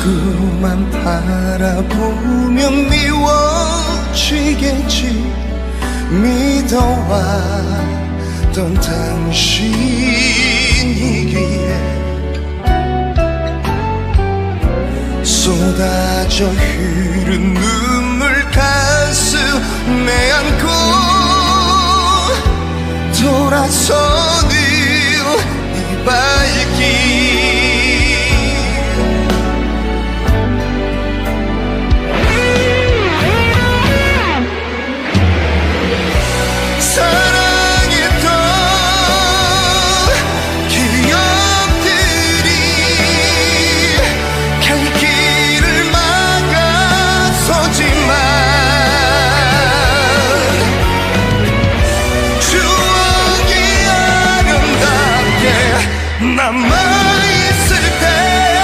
자꾸만 바라보면 미워지겠지. 믿어왔던 당신이기에 쏟아져 흐른 눈물 가슴에 안고 돌아서는 이밤 my mind.